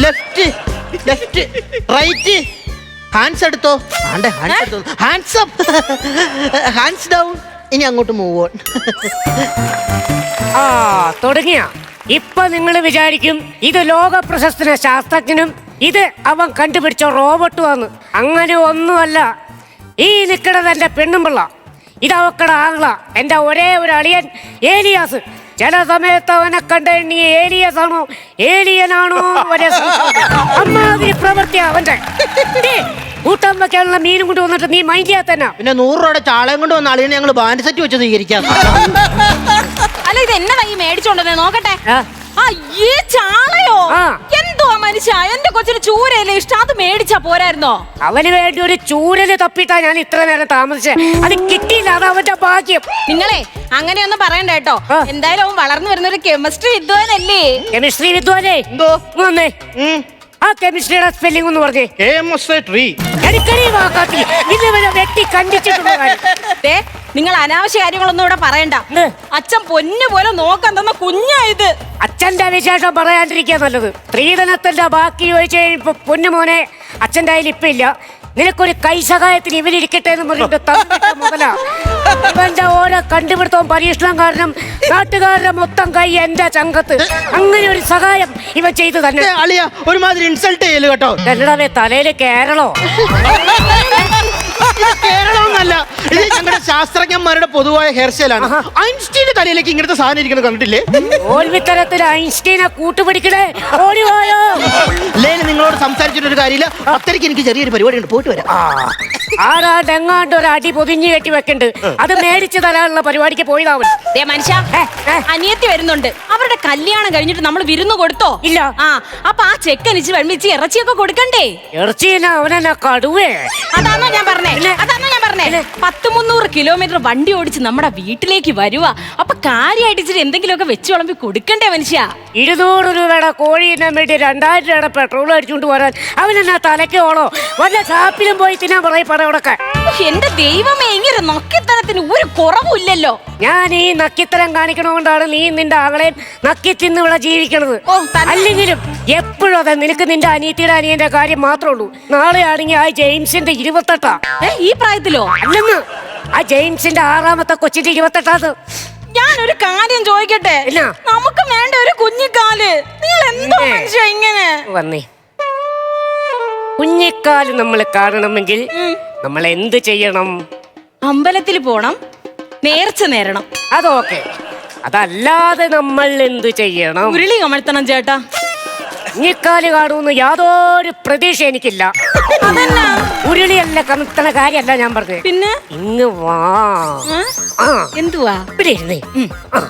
Left left right hands എടുത്തോ. ആണ്ടെ hands എടുത്തോ ഹാൻഡ്സ് അപ്പ് ഹാൻഡ്സ് ഡൗൺ ഇനി അങ്ങോട്ട് മൂവ് ഓൺ ആ തുടങ്ങിയ. ഇപ്പൊ നിങ്ങൾ വിചാരിക്കും ഇത് ലോക പ്രശസ്തന ശാസ്ത്രജ്ഞനും ഇത് അവൻ കണ്ടുപിടിച്ച റോബോട്ടുമാണ് അങ്ങനെ ഒന്നുമല്ല. ഈ നിൽക്കണത് എന്റെ പെണ്ണുമ്പിള്ള. ഇതവക്കട ആകള എന്റെ ഒരേ ഒരു അളിയൻ ഏലിയാസ്. ചില സമയത്ത് അവനെ നീ ഏലിയസ് ആണോ ഏലിയനാണോ. അമ്മാതിരി പ്രവൃത്തി അവന്റെ ദേ, കൂട്ടാൻ വെക്കാനുള്ള മീനും കൊണ്ട് വന്നിട്ട് നീ മൈൻഡിയാ ചെയ്യാത്തന്നെ പിന്നെ നൂറ് രൂപയുടെ ചാളയും കൊണ്ട് വന്ന അളിയെ ഞങ്ങൾ ബാൻഡ് സെറ്റ് വെച്ച് സ്വീകരിക്കാം അല്ല ഇത് എന്നതാ ഈ മേടിച്ചോണ്ടേ നോക്കട്ടെ. അയ്യേ ചാളയോ ആ. എന്തുവാ മനുഷ്യ? എന്റെ കൊച്ചിന് ചൂരയല്ലേ ഇഷ്ടം. അത് മേടിച്ചാ പോരായിരുന്നോ? അവന് വേണ്ടി ഒരു ചൂരൽ തപ്പിട്ടാ ഞാൻ ഇത്ര നേരം താമസിച്ചത് അത് കിട്ടിയില്ല അത് അവന്റെ ഭാഗ്യം. നിങ്ങളെ അങ്ങനെയൊന്നും പറയണ്ട കേട്ടോ. ആ. എന്തായാലും അവൻ വളർന്നു വരുന്ന ഒരു കെമിസ്ട്രി വിദ്വാനല്ലേ? കെമിസ്ട്രി വിദ്വാനെ. എന്തോ? ഇങ്ങ് വന്നേ. ആ കെമിസ്ട്രിയുടെ സ്പെല്ലിംഗ് ഒന്ന് പറഞ്ഞേ. കെ എം എസ് ട്രീ എനിക്കറിയ വാക്കാത്തി ഇത് വരെ വെട്ടി കണ്ടിച്ചിട്ടുള്ള കാര്യം. ദേ നിങ്ങൾ അനാവശ്യ കാര്യങ്ങളൊന്നും ഇവിടെ പറയണ്ട. എന്ത്? അച്ഛൻ പൊന്നു പോലെ നോക്കാൻ തന്ന കുഞ്ഞാ ഇത്. അച്ഛന്റെ വിശേഷം പറയാണ്ടിരിക്കുക നല്ലത്. സ്ത്രീധനത്തിന്റെ ബാക്കി ചോദിച്ചു കഴിഞ്ഞപ്പോ പൊന്നുമോനെ അച്ഛന്റെ കയ്യിൽ ഇപ്പൊ ഇല്ല. നിനക്കൊരു കൈസഹായത്തിന് ഇവരിരിക്കട്ടെ എന്ന് പറഞ്ഞിട്ട് തന്നിട്ട മുതലാ ഇവന്റെ ഓരോ കണ്ടുപിടുത്തവും പരീക്ഷണം കാരണം നാട്ടുകാരുടെ മൊത്തം കൈ എന്റെ ചങ്കത്ത്. അങ്ങനെ ഒരു സഹായം ഇവ ചെയ്തു തന്നെ. അളിയ ഒരുമാതിരി ഇൻസൾട്ട് ചെയ്യൽ കേട്ടോ. എന്നടവേ തലയിൽ കേരളോ? ഇത് കേരളമൊന്നല്ല. ഇത് ശാസ്ത്രജ്ഞന്മാരുടെ പൊതുവായ ഹെയർ സ്റ്റൈലാണ് ഐൻസ്റ്റീന്റെ തലയിലേക്ക് ഇങ്ങനത്തെ സാധനം ഇരിക്കുന്നത് കണ്ടിട്ടില്ലേ? തോൽവിത്തരത്തിൽ ഐൻസ്റ്റീനെ കൂട്ടുപിടിക്കണേ. ഓടിവായോ ലേന് നിങ്ങളോട് സംസാരിച്ചിട്ട് ഒരു കാര്യമില്ല അത്രയ്ക്ക് എനിക്ക് ചെറിയൊരു പരിപാടി ഉണ്ട് പോയിട്ട് വരാം. ആരാണ്ട് എങ്ങാണ്ട് ഒരു അടി പൊതിഞ്ഞു കെട്ടി വെക്കണ്ട്? അത് മേടിച്ചു തരാനുള്ള പരിപാടിക്ക് പോയതാവും ദേ മനുഷ്യ. അനിയത്തി വരുന്നുണ്ട്. അവരുടെ കല്യാണം കഴിഞ്ഞിട്ട് നമ്മൾ വിരുന്ന് കൊടുത്തോ? ഇല്ല. ആ അപ്പൊ ആ ചെക്കനിച്ച് വെള്മിച്ച് ഇറച്ചിയൊക്കെ കൊടുക്കണ്ടേ? ഇറച്ചി അവനെന്നെ കടുവേ? അതാണോ ഞാൻ പറഞ്ഞേ? അതാണോ ഞാൻ പറഞ്ഞേ. പത്ത് മുന്നൂറ് കിലോമീറ്റർ വണ്ടി ഓടിച്ച് നമ്മുടെ വീട്ടിലേക്ക് വരുക അപ്പൊ കാര്യമായിട്ട് ഇച്ചിരി എന്തെങ്കിലുമൊക്കെ വെച്ച് വിളമ്പി കൊടുക്കണ്ടേ മനുഷ്യ? ഇരുന്നൂറ് രൂപയുടെ കോഴി തിന്നാൻ വേണ്ടി രണ്ടായിരം രൂപയുടെ പെട്രോൾ അടിച്ചുകൊണ്ട് വരാൻ അവനെന്നാ തലയ്ക്ക് ഓളോ? വല്ല ഷാപ്പിലും പോയി തിന്നാൻ പറയും പടവടക്കെ എന്റെ ദൈവമേ ഇങ്ങനെ നക്കിത്തരത്തിന് ഒരു കുറവുമില്ലല്ലോ ഞാൻ ഈ നക്കിത്തരം കാണിക്കണോണ്ടാണ് നീ നിന്റെ അവളെ നക്കി തിന്ന് ഇവിടെ ജീവിക്കണത്. ഓ, തന്നെ. അല്ലെങ്കിലും എപ്പോഴും അതെ നിനക്ക് നിന്റെ അനിയത്തിയുടെ അനിയന്റെ കാര്യം മാത്രമേ ഉള്ളൂ. നാളെ ആണെങ്കിൽ ആ ജെയിംസിന്റെ ഇരുപത്തെട്ടാ. ഏ, ഈ പ്രായത്തിലോ? അല്ലെന്ന്. ആ ജെയിംസിന്റെ ആറാമത്തെ കൊച്ചിന്റെ ഇരുപത്തെട്ടാത് ഞാനൊരു കാര്യം ചോദിക്കട്ടെ? എന്നാ? നമുക്ക് വേണ്ട ഒരു കുഞ്ഞിക്കാൽ. നിങ്ങൾ എന്തോ? മനുഷ്യ ഇങ്ങനെ? വന്നേ. കുഞ്ഞിക്കാൽ നമ്മൾ കാണണമെങ്കിൽ നമ്മൾ എന്ത് ചെയ്യണം? അമ്പലത്തിൽ പോണം നേർച്ച നേരണം. അതോക്കെ അതല്ലാതെ നമ്മൾ എന്ത് ചെയ്യണം? ഉരുളി കമഴ്ത്തണം ചേട്ടാ. കുഞ്ഞിക്കാൽ കാണുമെന്ന് യാതൊരു പ്രതീക്ഷ എനിക്കില്ല. അതല്ല ഉരുളിയല്ല കമിത്തണ കാര്യമല്ല ഞാൻ പറഞ്ഞത് പിന്നെ? ഇങ്ങ് വാ. ആ? ആ. എന്തുവാ? ഇവിടെ ഇരുന്നേ. ആ.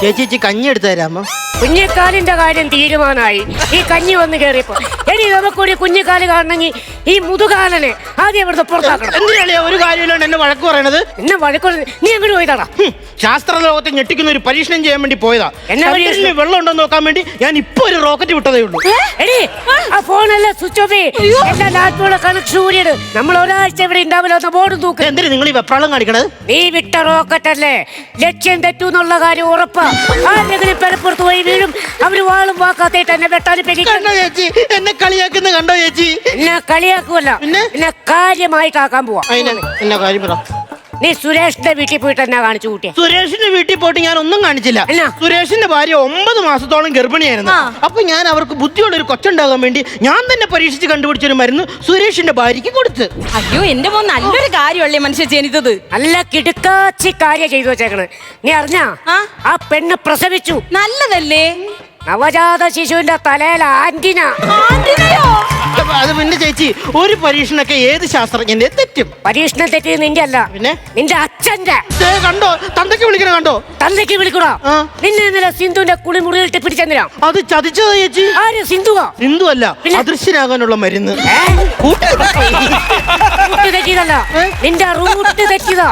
ചേച്ചി ചേച്ചി കഞ്ഞി എടുത്തു തരാമോ കുഞ്ഞിക്കാലിന്റെ കാര്യം തീരുമാനമായി. ഈ കഞ്ഞി വന്ന് കയറിയപ്പോ ഇനി നമുക്കൊരു കുഞ്ഞിക്കാൽ കാണണമെങ്കിൽ ഈ മുതുകാലനെ ആദ്യം ഇവിടുത്തെ പുറത്താക്കണം. എന്തിനാളിയാ ഒരു കാര്യമില്ലാണ്ട് എന്നെ വഴക്ക് പറയണത്? എന്നെ വഴക്ക് നീ എങ്ങോട്ട് പോയതാടാ? ഹും, ശാസ്ത്ര ലോകത്തെ ഞെട്ടിക്കുന്ന ഒരു പരീക്ഷണം ചെയ്യാൻ വേണ്ടി പോയതാ. എന്നെ പരീക്ഷണം? ചന്ദ്രനിൽ വെള്ളം ഉണ്ടോ നോക്കാൻ വേണ്ടി ഞാൻ ഇപ്പൊ ഒരു റോക്കറ്റ് വിട്ടതേ ഉള്ളൂ. എടി ആ. ഫോണെല്ലാം സ്വിച്ച് ഓഫ് എല്ലാ കണക്ഷൻ നമ്മൾ ഒരാഴ്ച ഇവിടെ ഉണ്ടാവില്ല ബോർഡ് തൂക്ക്. എന്തിനാ നിങ്ങൾ ഈ വെപ്രാളം കാണിക്കണത്? നീ വിട്ട റോക്കറ്റ് അല്ലേ? ലക്ഷ്യം തെറ്റൂന്നുള്ള കാര്യം ഉറപ്പാ. ആരെങ്കിലും പെരപ്പുറത്ത് പോയി വീഴും. അവർ വാളും വാക്കാത്തേട്ട് എന്നെ വെട്ടാനും പെരിക്കും കണ്ടോ ചേച്ചി? എന്നെ കളിയാക്കുന്ന കണ്ടോ ചേച്ചി? എന്നെ കളിയാക്കുമല്ല പിന്നെ? എന്നെ കാര്യമായിട്ടാക്കാൻ പോവാ. എന്നെ എന്നാ കാര്യം പറ. നീ സുരേഷിന്റെ വീട്ടിൽ പോയിട്ട് എന്നാ കാണിച്ചു കൂട്ടിയ? സുരേഷിന്റെ വീട്ടിൽ പോയിട്ട് ഞാൻ ഒന്നും കാണിച്ചില്ല? സുരേഷിന്റെ ഭാര്യ ഒമ്പത് മാസത്തോളം ഗർഭിണിയായിരുന്നു. ആ. അപ്പൊ ഞാൻ അവർക്ക് ബുദ്ധിയുള്ള ഒരു കൊച്ചുണ്ടാകാൻ വേണ്ടി ഞാൻ തന്നെ പരീക്ഷിച്ച് കണ്ടുപിടിച്ചൊരു മരുന്ന് സുരേഷിന്റെ ഭാര്യയ്ക്ക് കൊടുത്ത്. അയ്യോ എന്റെ മോൻ നല്ലൊരു കാര്യമല്ലേ മനുഷ്യ ജനിച്ചത്? നല്ല കിടുക്കാച്ചി കാര്യം ചെയ്തു വെച്ചേക്കണ്. നീ അറിഞ്ഞാ? ആ? ആ പെണ്ണ് പ്രസവിച്ചു. നല്ലതല്ലേ? നവജാത ശിശുവിന്റെ തലയിൽ ആന്റിന. ആന്റിനയോ? അപ്പൊ അത് പിന്നെ ചേച്ചി ഒരു പരീക്ഷണൊക്കെ ഏത് ശാസ്ത്രജ്ഞന്റെ? തെറ്റും. പരീക്ഷണം തെറ്റി നിന്റെ അല്ല പിന്നെ? നിന്റെ അച്ഛന്റെ. ദേ കണ്ടോ? തന്തയ്ക്ക് വിളിക്കണ കണ്ടോ? തന്തയ്ക്ക് വിളിക്കണോ? ആ. നിന്നെ ഇന്നലെ സിന്ധുവിന്റെ കുളിമുറിയിലിട്ട് പിടിച്ചെന്തിനാ? അത് ചതിച്ചതാ ചേച്ചി. ആര്? സിന്ധുവോ? സിന്ധു അല്ല പിന്നെ? അദൃശ്യനാകാനുള്ള മരുന്ന്. ഏ? റൂട്ട് തെറ്റിയതല്ല. നിന്റെ റൂട്ട് തെറ്റിയതാ.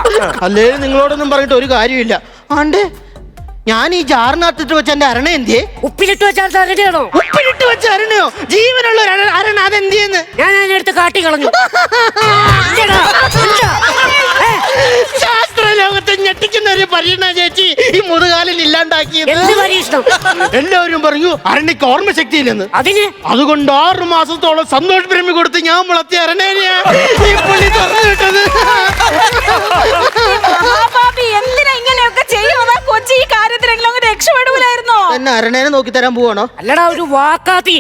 അല്ലേ? നിങ്ങളോടൊന്നും പറഞ്ഞിട്ട് ഒരു കാര്യമില്ല. ആണ്ടേ ഞാൻ ഈ ജാറിനകത്തിട്ട് വെച്ച എന്റെ അരണ എന്തിയെ? ഉപ്പിലിട്ട് വെച്ചാൽ തരടിയാണോ ഉപ്പിലിട്ട് വെച്ച അരണയോ? ജീവനുള്ള ഒരു അര- അരണ അതെന്തിയെന്ന്? ഞാൻ അതിനെടുത്ത് കാട്ടി കളഞ്ഞു ഇല്ലടാ, ഇല്ല. ഏ, ശാസ്ത്ര ലോകത്തെ ഞെട്ടിക്കുന്ന ഒരു പരീക്ഷണ ചേച്ചി ഈ മുതുകാലിൽ ഇല്ലാണ്ടാക്കിയത്. എന്ത് പരീക്ഷണം? എല്ലാവരും പറഞ്ഞു അരണിക്ക് ഓർമ്മശക്തിയില്ലെന്ന്. അതിന്? അതുകൊണ്ട് ആറു മാസത്തോളം സന്തോഷ് പ്രേമി കൊടുത്ത് ഞാൻ വളർത്തിയ അരണേനെയാ. ഈ പുള്ളി തുറന്നു വിട്ടത്. എന്നെ അരണേനെ നോക്കി തരാൻ പോവാണോ? അല്ലടാ ഒരു വാക്കാത്തി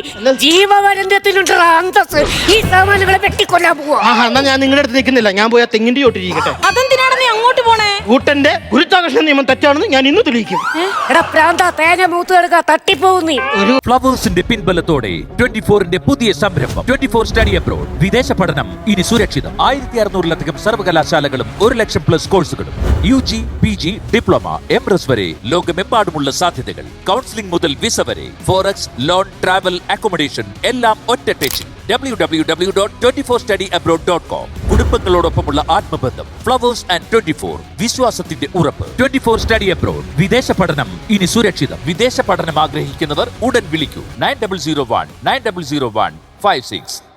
ജീവപര്യന്തത്തിലുണ്ട് അന്തസ് ഈ സാമാനുകളെ വെട്ടിക്കൊല്ലാൻ പോവാ. ആ എന്നാ ഞാൻ നിങ്ങളുടെ അടുത്ത് നിൽക്കുന്നില്ല. ഞാൻ പോയാ ആ തെങ്ങിന്റെ ചോട്ടിരിക്കട്ടെ അതെന്തിനാണ് നീ അങ്ങോട്ട് പോണേ? കൂട്ടന്റെ ഗുരുത്വാകർഷണ നിയമം തെറ്റാണെന്ന് ഞാൻ ഇന്ന് തെളിയിക്കും. എടാ പ്രാന്ത തേങ്ങ മൂത്ത് കിടക്ക തട്ടിപ്പോകുന്നു നീ. ഒരു ഫ്ലവേഴ്സിന്റെ പിൻബലത്തോടെ ട്വന്റി ഫോറിന്റെ പുതിയ സംരംഭം ട്വന്റി ഫോർ സ്റ്റഡി അബ്രോഡ്. വിദേശ പഠനം ഇനി സുരക്ഷിതം. ആയിരത്തി അറുന്നൂറിലധികം സർവകലാശാലകളും ഒരു ലക്ഷം പ്ലസ് കോഴ്സുകളും. U G P G diploma M S വരെ ലോകമെമ്പാടുമുള്ള സാധ്യതകൾ. കൗൺസിലിംഗ് മുതൽ വിസ വരെ. ഫോറക്സ് ലോൺ ട്രാവൽ അക്കോമഡേഷൻ എല്ലാം ഒറ്റ പേജിൽ W W W dot twenty four study abroad dot com കുടുംബങ്ങളോടൊപ്പമുള്ള ആത്മബന്ധം ഫ്ലവേഴ്സ് ആൻഡ് ട്വന്റി ഫോർ വിശ്വാസത്തിന്റെ ഉറപ്പ്. ട്വന്റി ഫോർ സ്റ്റഡി അബ്രോഡ് വിദേശ പഠനം ഇനി സുരക്ഷിതം. വിദേശ പഠനം ആഗ്രഹിക്കുന്നവർ ഉടൻ വിളിക്കൂ. Nine double zero one nine double zero one five six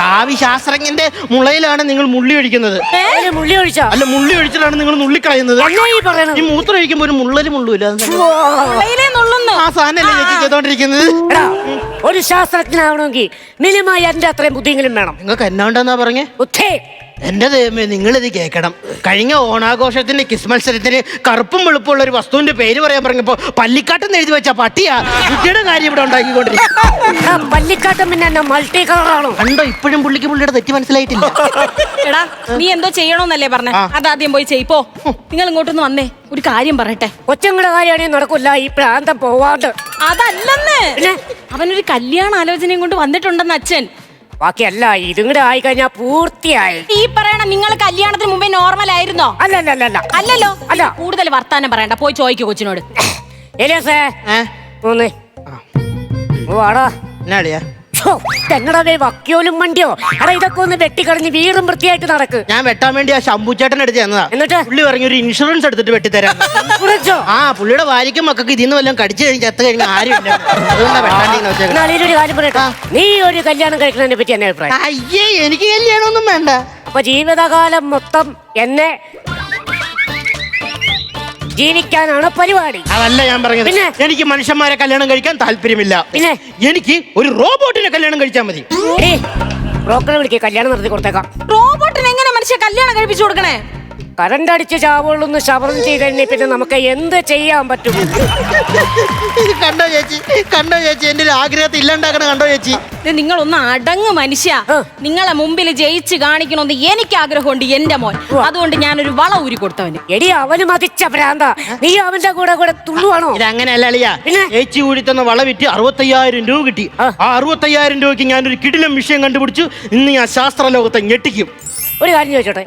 ഭാവി ശാസ്ത്രജ്ഞന്റെ മുളയിലാണ് നിങ്ങൾ മുള്ളി ഒഴിക്കുന്നത്. മുള്ളി ഒഴിച്ചാ? അല്ല മുള്ളി ഒഴിച്ചിലാണ് നിങ്ങൾ നുള്ളിക്കളയുന്നത്. എന്നാ ഈ പറയണത്? ഈ മൂത്രം ഒഴിക്കുമ്പോ ഒരു മുള്ളൽ മുള്ളൂല നുള്ളുന്നു ആ സാധനല്ലേ ചേച്ചി ചെയ്തോണ്ടിരിക്കുന്നത്? എടാ ഒരു ശാസ്ത്രജ്ഞനാവണമെങ്കിൽ മിനിമം എന്റെ അത്രയും ബുദ്ധിയെങ്കിലും വേണം. നിങ്ങൾക്ക് എന്നാണ്ടെന്നാ പറഞ്ഞേ? ബുദ്ധി എന്റെ ദൈവമേ നിങ്ങളിത് കേൾക്കണം. കഴിഞ്ഞ ഓണാഘോഷത്തിന്റെ കിസ് മത്സരത്തിന് കറുപ്പും വെളുപ്പുള്ള ഒരു വസ്തുവിന്റെ പേര് പറയാൻ പറഞ്ഞപ്പോൾ പള്ളിക്കാട്ടെന്ന് എഴുതി വെച്ച പട്ടിയാ കുട്ടിയുടെ കാര്യം ഇവിടെ ഉണ്ടാക്കിക്കൊണ്ടിരിക്കും എടാ പല്ലിക്കാട്ടം പിന്നെ മൾട്ടി കളറാണോ കണ്ടോ ഇപ്പോഴും പുള്ളിക്ക് പുള്ളിയുടെ തെറ്റി മനസ്സിലായിട്ടില്ല. എടാ നീ എന്തോ ചെയ്യണോന്നല്ലേ പറഞ്ഞേ? അത് അതാദ്യം പോയി ചെയ്പ്പോ നിങ്ങൾ ഇങ്ങോട്ടൊന്ന് വന്നേ ഒരു കാര്യം പറയട്ടെ. ഒറ്റങ്ങളുടെ കാര്യമാണെങ്കിൽ നടക്കില്ല ഈ പ്രാന്തം പോവാണ്ട്. അതല്ലെന്ന്? അവനൊരു കല്യാണ ആലോചനയും കൊണ്ട് വന്നിട്ടുണ്ടെന്ന് അച്ഛൻ. ബാക്കിയല്ല ഇതും കൂടെ ആയി കഴിഞ്ഞാൽ പൂർത്തിയായി. ഈ പറയണ നിങ്ങൾ കല്യാണത്തിന് മുമ്പേ നോർമൽ ആയിരുന്നോ? അല്ല അല്ല അല്ല. അല്ല അല്ലല്ലോ അല്ല. കൂടുതൽ വർത്താനം പറയണ്ട. പോയി ചോദിക്കൂ കൊച്ചിനോട്. എലിയാസേ. ഏ? ഓ വാടാ. എന്നാടിയാ തെങ്ങടാ വക്കിയോലും വണ്ടിയോ എടാ ഇതൊക്കെ ഒന്ന് വെട്ടിക്കളഞ്ഞ് വീടും വൃത്തിയായിട്ട് നടക്ക്. ഞാൻ വെട്ടാൻ വേണ്ടി ആ ശംഭുച്ചേട്ടൻ എടുത്ത് തന്നതാ. എന്നിട്ട്? പുള്ളി പറഞ്ഞു ഒരു ഇൻഷുറൻസ് എടുത്തിട്ട് വെട്ടിത്തരാം. കുറിച്ചോ ആ പുള്ളിയുടെ ഭാര്യയ്ക്കും മക്കൾക്ക് ഇതിന്ന് വല്ലതും കടിച്ചു കഴിഞ്ഞ് ചത്ത് കഴിഞ്ഞ ആരും ഇല്ല. അതുകൊണ്ടാ വെട്ടാണ്ടിങ്ങനെ വെച്ചേക്കുന്നത് നാളെ ഒരു കാര്യം പറയട്ടാ? നീ ഒരു കല്യാണം കഴിക്കുന്നതിനെ പറ്റി എന്നെ അഭിപ്രായം? അയ്യേ എനിക്ക് കല്യാണമൊന്നും വേണ്ട. അപ്പൊ ജീവിതകാലം മൊത്തം എന്നെ ജീവിക്കാനാണ് പരിപാടി അതല്ല ഞാൻ പറഞ്ഞത് പിന്നെ? എനിക്ക് മനുഷ്യന്മാരെ കല്യാണം കഴിക്കാൻ താല്പര്യമില്ല പിന്നെ? എനിക്ക് ഒരു റോബോട്ടിനെ കല്യാണം കഴിച്ചാൽ മതി ബ്രോക്കറെ വിളിക്കുക കല്യാണം നടത്തി കൊടുത്തേക്കാം റോബോട്ടിന് എങ്ങനെ മനുഷ്യ കല്യാണം കഴിപ്പിച്ചു കൊടുക്കണേ കറണ്ട് അടിച്ച് ചാവുള്ളൊന്ന് ശബദം ചെയ്ത് കഴിഞ്ഞാൽ പിന്നെ നമുക്ക് എന്ത് ചെയ്യാൻ പറ്റും? ഇത് കണ്ടോ ചേച്ചി? കണ്ടോ ചേച്ചി? എന്റെ ഒരു ആഗ്രഹത്തെ ഇല്ലാണ്ടാക്കണ കണ്ടോ ചേച്ചി? ഇത് നിങ്ങളൊന്ന് അടങ്ങ് മനുഷ്യ. നിങ്ങളെ മുമ്പിൽ ജയിച്ച് കാണിക്കണമെന്ന് എനിക്ക് ആഗ്രഹമുണ്ട് എന്റെ മോൻ. അതുകൊണ്ട് ഞാനൊരു വള ഊരി കൊടുത്തവന്. എടി അവന് മതിച്ച ഭ്രാന്ത നീ അവന്റെ കൂടെ കൂടെ തുള്ളുവാണോ? ഇത് അങ്ങനെയല്ല അളിയാ? ചേച്ചി കൂടി തന്ന വള വിറ്റ് അറുപത്തയ്യായിരം രൂപ കിട്ടി. ആ. അറുപത്തയ്യായിരം രൂപയ്ക്ക് ഞാനൊരു കിടിലം വിഷയം കണ്ടുപിടിച്ചു ഇന്ന് ഞാൻ ശാസ്ത്ര ലോകത്തെ ഞെട്ടിക്കും. ഒരു കാര്യം ചോദിച്ചോട്ടെ?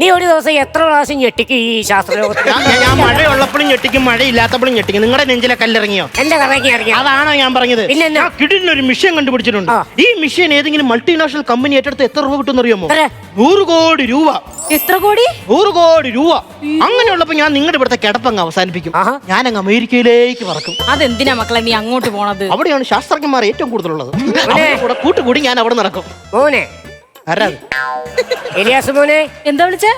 നീ ഒരു ദിവസം എത്ര പ്രാവശ്യം ഞെട്ടിക്കും ഈ ശാസ്ത്രലോകത്തിൽ ഞാൻ- ഞാൻ- ഞാൻ മഴയുള്ളപ്പോഴും ഞെട്ടിക്കും മഴയില്ലാത്തപ്പോഴും ഞെട്ടിക്കും. നിങ്ങളുടെ നെഞ്ചിലെ കല്ലിറങ്ങിയോ എന്റെ കറങ്ങി ഇറങ്ങി. അതാണോ ഞാൻ പറഞ്ഞത്. കിടിലിന് ഒരു ഞാൻ കിടിലൊരു മിഷൻ കണ്ടുപിടിച്ചിട്ടുണ്ട്. ആ. ഈ മിഷൻ ഏതെങ്കിലും മൾട്ടിനാഷണൽ കമ്പനി ഏറ്റെടുത്ത് എത്ര രൂപ കിട്ടുമെന്ന് അറിയാമോ? എത്ര? നൂറ് കോടി രൂപ. എത്ര കോടി? നൂറ് കോടി രൂപ. അങ്ങനെയുള്ളപ്പോ ഞാൻ നിങ്ങളുടെ ഇവിടുത്തെ കിടപ്പങ്ങ് അവസാനിപ്പിക്കും. ആഹാ. ഞാൻ അങ്ങ് അമേരിക്കയിലേക്ക് പറക്കും. അതെന്തിനാ മക്കളെ നീ അങ്ങോട്ട് പോണത്? അവിടെയാണ് ശാസ്ത്രജ്ഞന്മാർ ഏറ്റവും കൂടുതലുള്ളത്. അവരുടെ കൂടെ കൂട്ടുകൂടി ഞാൻ അവിടെ നടക്കും. മോനെ? എലിയാസ് മോനെ. എന്താ വിളിച്ചേ?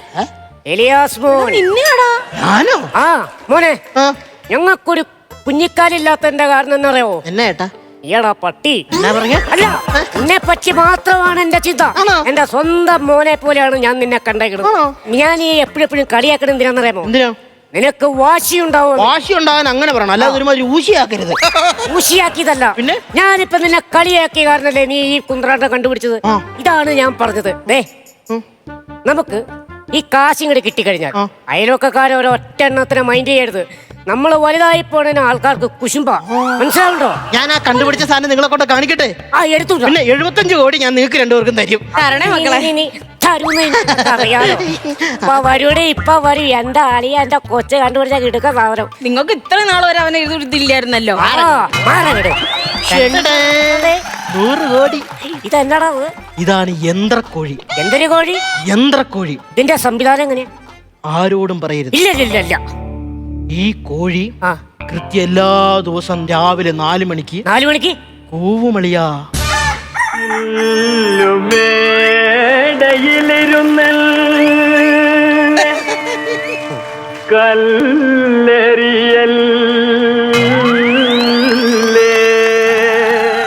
എലിയാസ് മോൻ നിന്നെയാടാ. ഞാനോ? ആ മോനെ. ഞങ്ങൾക്കൊരു കുഞ്ഞിക്കാലില്ലാത്തതിന്റെ കാരണം എന്നറിയോ എന്നാ ഏട്ടാ? ഈടാ പട്ടി. അല്ല എന്നെ പറ്റി മാത്രമാണ് എന്റെ ചിന്ത? എന്റെ സ്വന്തം മോനെ പോലെയാണ് ഞാൻ നിന്നെ കണ്ടേക്കുന്നത് ഞാൻ ഈ എപ്പോഴെപ്പോഴും കളിയാക്കണം എന്തിനാണെന്നറിയാമോ? എന്തിനാ? നിനക്ക് വാശി വാശിയുണ്ടാവും വാശി ഉണ്ടാകാൻ അങ്ങനെ പറയണം. അല്ലാതെ ഒരുമാതിരി ഊശിയാക്കരുത്. ഊശിയാക്കിയതല്ല. പിന്നെ? ഞാനിപ്പോ നിന്നെ കളിയാക്കിയ കാരണല്ലേ നീ ഈ കുന്ത്രാട്ടം കണ്ടുപിടിച്ചത്? ആ. ഇതാണ് ഞാൻ പറഞ്ഞത്. ദേ നമുക്ക് ഈ കാശിങ്ങടെ കിട്ടിക്കഴിഞ്ഞാൽ ആ. അയൽവക്കക്കാരെ ഒരു ഒറ്റ എണ്ണത്തിന് മൈൻഡ് ചെയ്യരുത്. നമ്മൾ വലുതായി പോണ ആൾക്കാർക്ക് കുശുമ്പ. മനസ്സിലാവുണ്ടോ ഞാൻ ആ കണ്ടുപിടിച്ച സാധനം നിങ്ങളെ കൊണ്ട് കാണിക്കട്ടെ? ആ എടുത്തു പിന്നെ എഴുപത്തഞ്ച് കോടി ഞാൻ നിങ്ങൾക്ക് രണ്ടുപേർക്കും തരും. തരണേ മക്കളെ. വരൂടെ ഇപ്പൊ വരൂ. എന്റെ അളിയ എന്റെ കൊച്ചു കിടക്ക സാധനം. നിങ്ങൾക്ക് ഇത്ര നാൾ വരെ അവനെ ഇതില്ലായിരുന്നല്ലോ. നൂറ് കോടി. ഇതെന്നടാ ഇത്? ഇതാണ് യന്ത്രക്കോഴി. എന്തൊരു കോഴി? യന്ത്രക്കോഴി. ഇതിന്റെ സംവിധാനം എങ്ങനെയാ? ആരോടും പറയരുത്. ഇല്ല ഇല്ല ഇല്ല ഇല്ല. ഈ കോഴി ആ. കൃത്യ എല്ലാ ദിവസം രാവിലെ നാല് മണിക്ക് നാലു മണിക്ക്? കൂവുമളിയാ.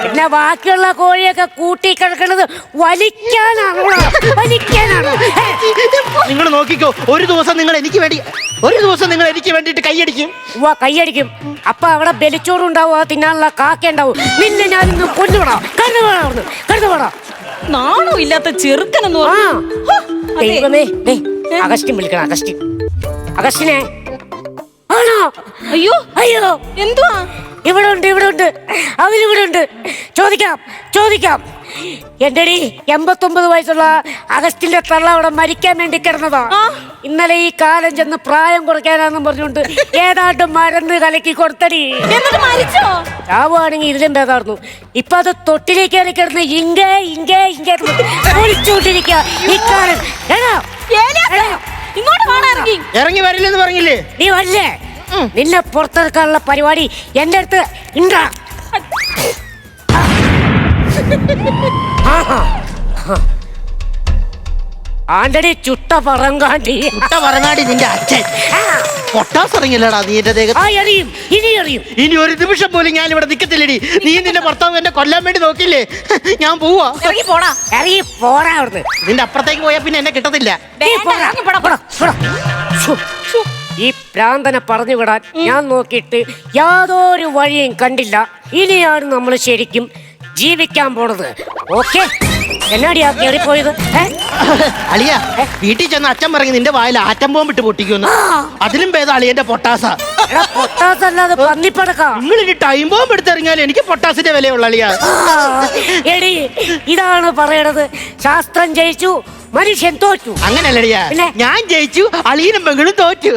പിന്നെ ബാക്കിയുള്ള കോഴിയൊക്കെ കൂട്ടി കിടക്കുന്നത് വലിക്കാനാണോ? വലിക്കാനാണോ? നിങ്ങൾ നോക്കിക്കോ ഒരു ദിവസം നിങ്ങൾ എനിക്ക് വേണ്ടി ഒരു ദിവസം നിങ്ങൾ എനിക്ക് വേണ്ടിട്ട് കൈയടിക്കും. ഉവ്വ കൈയടിക്കും. അപ്പൊ അവിടെ ബലിച്ചോറും ഉണ്ടാവും ആ തിന്നാനുള്ള കാക്ക ഉണ്ടാവും. നിന്നെ ഞാൻ ഇന്ന് കൊല്ലുപെടാം കരുതുപെടാം കരുതുപെടാം നാണോ ഇല്ലാത്ത ചെറുക്കനെന്ന് എന്ന് ദൈവമേ ദേ അഗസ്റ്റിൻ വിളിക്കണം അഗസ്റ്റിൻ. അഗസ്റ്റിനെ. ആണോ? അയ്യോ. അയ്യോ. എന്തുവാ? ഇവിടെ ഉണ്ട് ഇവിടെ ഉണ്ട് അവരിവിടെ ഉണ്ട് ചോദിക്കാം ചോദിക്കാം. എന്റെ എൺപത്തൊമ്പത് വയസ്സുള്ള അഗസ്റ്റിന്റെ തള്ള അവിടെ മരിക്കാൻ വേണ്ടി കിടന്നതാ. ഇന്നലെ ഈ കാലം ചെന്ന് പ്രായം കുറയ്ക്കാനാന്നും പറഞ്ഞുകൊണ്ട് ഏതാണ്ട് മരുന്ന് കലക്കി കൊടുത്തടി. എന്നിട്ട് മരിച്ചോ? ചാവുകയാണെങ്കിൽ ഇതിലും ഭേദമായിരുന്നു. ഇപ്പൊ അത് തൊട്ടിലേക്ക് കയറി കിടന്ന് ഇങ്ങേ ഇങ്ങേ ഇങ്ങേ വിളിച്ചുകൊണ്ടിരിക്കുക ഈ കാലം. എടാ, ഏലിയാസേ, ഇങ്ങോട്ട് വാടാ ഇറങ്ങി. ഇറങ്ങി വരില്ലെന്ന് പറഞ്ഞില്ലേ? നീ വല്ലേ നിന്നെ പുറത്തെടുക്കാനുള്ള പരിപാടി എന്റെ അടുത്ത് ഉണ്ടാ ആണ്ടടി ചുട്ട പറങ്കാണ്ടി. ചുട്ട പറങ്ങാണ്ടി നിന്റെ അച്ഛൻ. പൊട്ടാസ് ഇറങ്ങില്ലടാ നീ എന്റെ ദേഹത്ത്? ആ എറിയും. ഇനി എറിയും. ഇനി ഒരു നിമിഷം പോലും ഞാൻ ഇവിടെ നിൽക്കത്തില്ലടി നീ നിന്റെ ഭർത്താവ് എന്നെ കൊല്ലാൻ വേണ്ടി നോക്കില്ലേ ഞാൻ പോവാ. ഇറങ്ങി പോടാ. ഇറങ്ങി പോരാ അവിടുന്ന്. നിന്റെ അപ്പുറത്തേക്ക് പോയാൽ പിന്നെ എന്നെ കിട്ടത്തില്ല. പോടാ, ഇറങ്ങി പോടാ, പോടാ, പോടാ. ശ്ശോ, ശ്ശോ. ഈ പ്രാന്തനെ പറഞ്ഞു വിടാൻ ഞാൻ നോക്കിയിട്ട് യാതൊരു വഴിയും കണ്ടില്ല. ഇനിയാണ് നമ്മൾ ശരിക്കും ജീവിക്കാൻ പോണത്. ഓക്കെ? എന്നാടിയാ കയറിപ്പോയത്? അളിയ വീട്ടിൽ ചെന്ന് അച്ഛൻ പറഞ്ഞു നിന്റെ വായിൽ ആറ്റം ബോംബിട്ട് പൊട്ടിക്കുന്നു അതിലും ഭേദം അളിയന്റെ പൊട്ടാസ. എടാ പൊട്ടാത്തല്ലാതെ പന്നിപ്പടക്ക. നിങ്ങൾ ഇനി ടൈം ബോംബ് എടുത്തെറിഞ്ഞാൽ എനിക്ക് പൊട്ടാസിന്റെ വിലയുള്ള അളിയ. എടി ഇതാണ് പറയണത്. ശാസ്ത്രം ജയിച്ചു മനുഷ്യൻ തോറ്റു. പിന്നെ? ഞാൻ ജയിച്ചു അളിയനും പെങ്ങളും തോറ്റു.